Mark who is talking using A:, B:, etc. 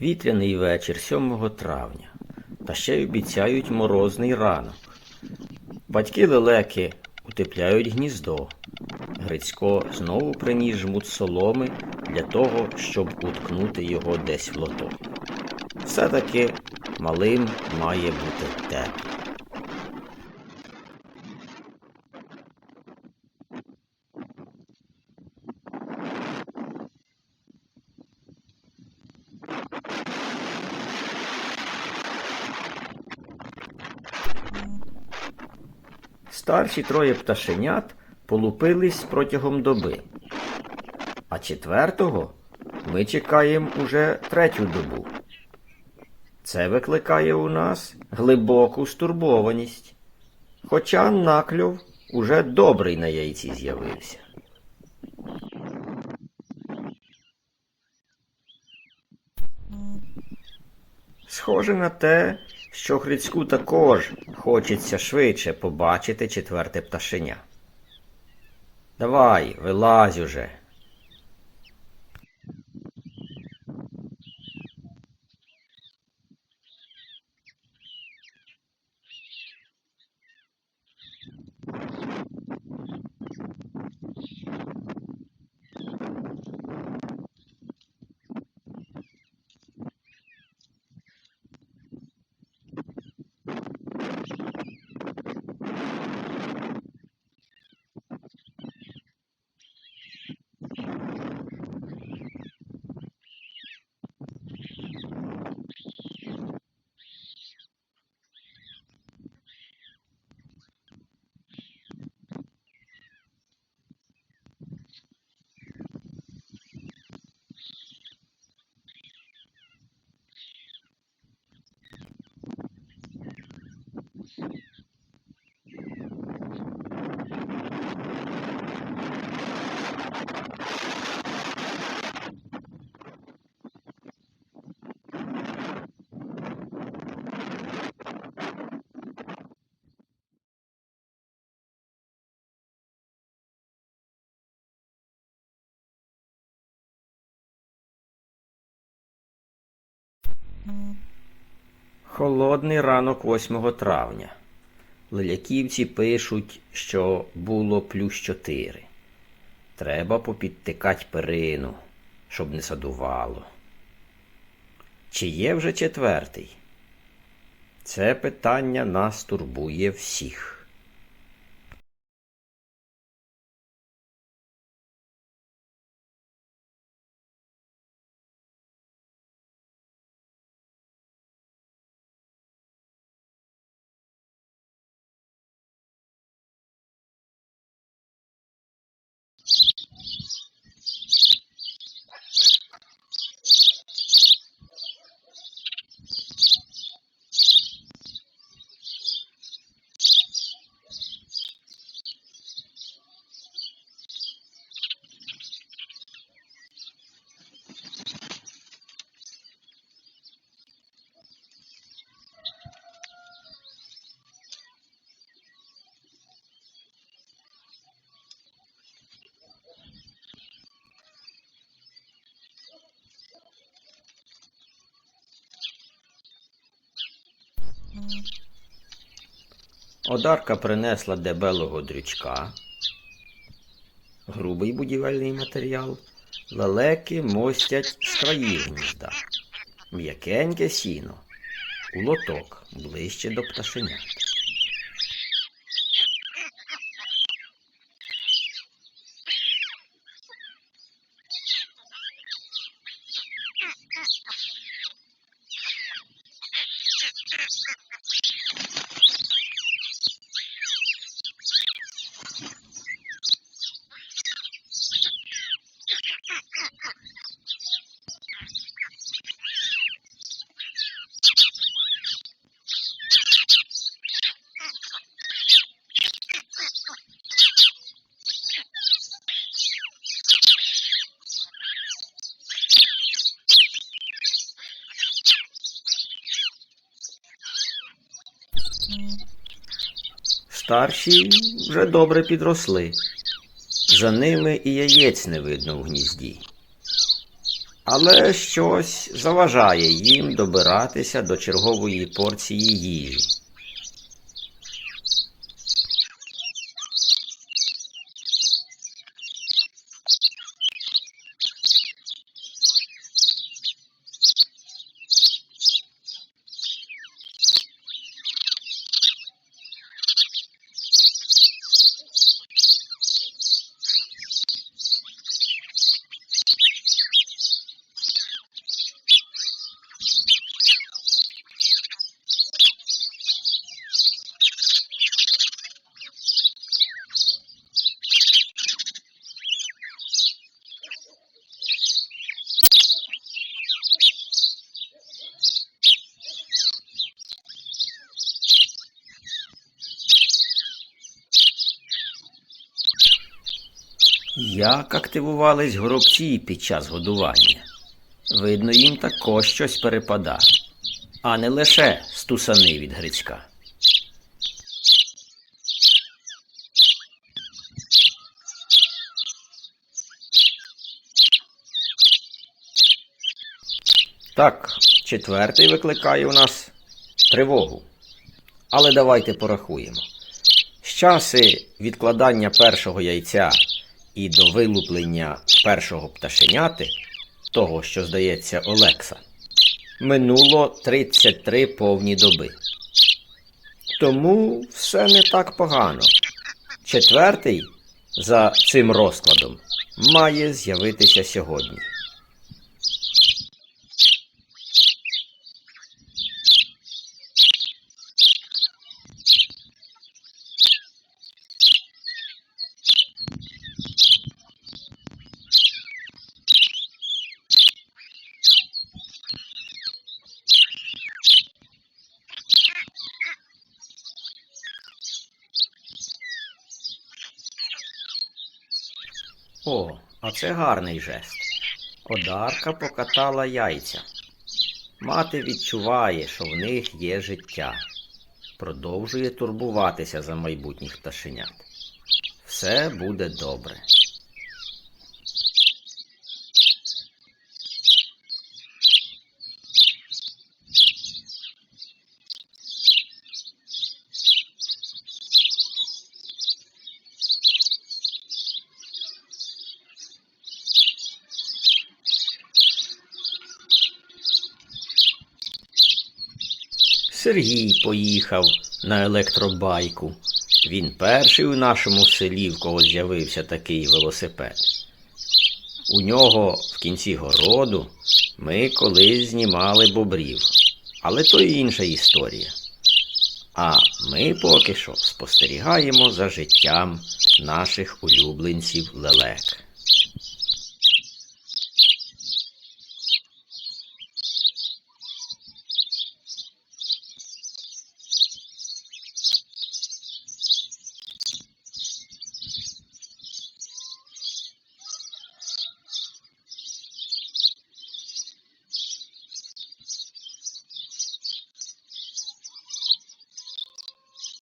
A: Вітряний вечір 7 травня. Та ще й обіцяють морозний ранок. Батьки лелеки утепляють гніздо. Грицько знову приніс жмут соломи для того, щоб уткнути його десь в лоток. Все-таки малим має бути тепло. Старші троє пташенят полупились протягом доби. А четвертого ми чекаємо уже третю добу. Це викликає у нас глибоку стурбованість. Хоча накльов уже добрий на яйці з'явився. Схоже на те, що Грицьку також хочеться швидше побачити четверте пташеня. Давай, вилазь уже. Холодний ранок 8 травня. Леляківці пишуть, що було плюс 4. Треба попідтикать перину, щоб не садувало. Чи є вже четвертий? Це питання нас турбує всіх. Одарка принесла дебелого дрючка, грубий будівельний матеріал, лелеки мостять з країв гнізда, м'якеньке сіно, у лоток ближче до пташенят. Старші вже добре підросли. За ними і яєць не видно в гнізді. але щось заважає їм добиратися до чергової порції їжі. Як активувались горобці під час годування? Видно, їм також щось перепада, а не лише стусани від Грицька. Так, четвертий викликає у нас тривогу. Але давайте порахуємо. З часи відкладання першого яйця і до вилуплення першого пташеняти, того, що здається Олекса, минуло 33 повні доби. Тому все не так погано. Четвертий за цим розкладом має з'явитися сьогодні. А це гарний жест. Одарка покатала яйця. Мати відчуває, що в них є життя. Продовжує турбуватися за майбутніх пташенят. Все буде добре. Сергій поїхав на електробайку. Він перший у нашому селі, в кого з'явився такий велосипед. У нього в кінці городу ми колись знімали бобрів, але то інша історія. А ми поки що спостерігаємо за життям наших улюбленців лелек.